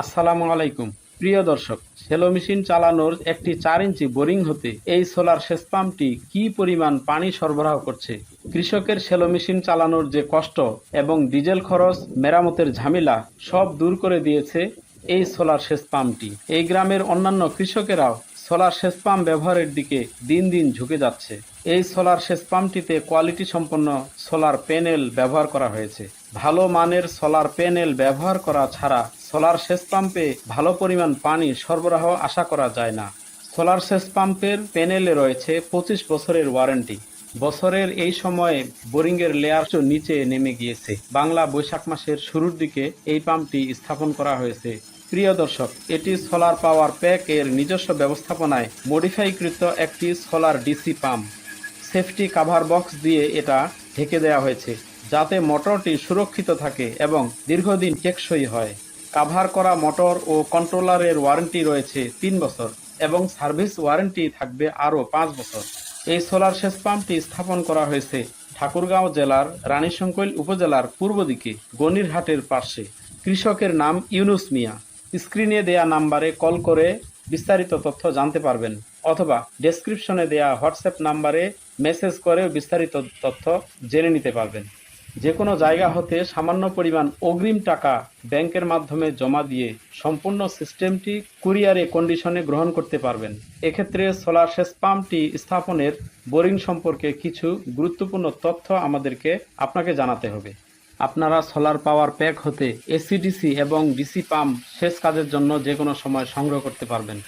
আসসালামু আলাইকুম। প্রিয় দর্শক, সেলো মেশিন চালানোর একটি চার ইঞ্চি বোরিং হতে এই সোলার সেচ পাম্পটি কি পরিমাণ পানি সরবরাহ করছে? কৃষকের সেলো মেশিন চালানোর যে কষ্ট এবং ডিজেল খরচ, মেরামতের ঝামেলা সব দূর করে দিয়েছে এই সোলার সেচ পাম্পটি। এই গ্রামের অন্যান্য কৃষকেরাও সোলার সেচ পাম্প ব্যবহারের দিকে দিন দিন ঝুঁকে যাচ্ছে। এই সোলার সেচ পাম্পটিতে কোয়ালিটি সম্পন্ন সোলার প্যানেল ব্যবহার করা হয়েছে। ভালো মানের সোলার প্যানেল ব্যবহার করা ছাড়া সোলার সেচ পাম্পে ভালো পরিমাণ পানি সরবরাহ আশা করা যায় না। সোলার সেচ পাম্পের প্যানেলে রয়েছে পঁচিশ বছরের ওয়ারেন্টি। বছরের এই সময়ে বোরিংয়ের লেয়ার নিচে নেমে গিয়েছে। বাংলা বৈশাখ মাসের শুরুর দিকে এই পাম্পটি স্থাপন করা হয়েছে। প্রিয় দর্শক, এটি সোলার পাওয়ার প্যাক এর নিজস্ব ব্যবস্থাপনায় মডিফাইকৃত একটি solar DC pump. Safety cover box দিয়ে এটা ঢেকে দেওয়া হয়েছে, যাতে মোটরটি সুরক্ষিত থাকে এবং দীর্ঘদিন টেকসই হয়। কাভার করা মোটর ও কন্ট্রোলারের ওয়ারেন্টি রয়েছে তিন বছর এবং সার্ভিস ওয়ারেন্টি থাকবে আরও পাঁচ বছর। এই সোলার সেচ পাম্পটি স্থাপন করা হয়েছে ঠাকুরগাঁও জেলার রানীশঙ্কৈল উপজেলার পূর্ব দিকে, গনিরহাটের পাশে কৃষকের নাম ইউনুস মিয়া। স্ক্রিনে দেয়া নাম্বারে কল করে বিস্তারিত তথ্য জানতে পারবেন অথবা ডেসক্রিপশনে দেয়া হোয়াটসঅ্যাপ নাম্বারে মেসেজ করেও বিস্তারিত তথ্য জেনে নিতে পারবেন। যে কোনো জায়গা হতে সামান্য পরিমাণ অগ্রিম টাকা ব্যাংকের মাধ্যমে জমা দিয়ে সম্পূর্ণ সিস্টেমটি কুরিয়ারে কন্ডিশনে গ্রহণ করতে পারবেন। এক্ষেত্রে সোলার সেচ পাম্পটি স্থাপনের বোরিং সম্পর্কে কিছু গুরুত্বপূর্ণ তথ্য আমাদেরকে আপনাকে জানাতে হবে। আপনারা সোলার পাওয়ার প্যাক হতে এসিডিসি এবং ডিসি পাম্প সেচ কাজের জন্য যে কোনো সময় সংগ্রহ করতে পারবেন।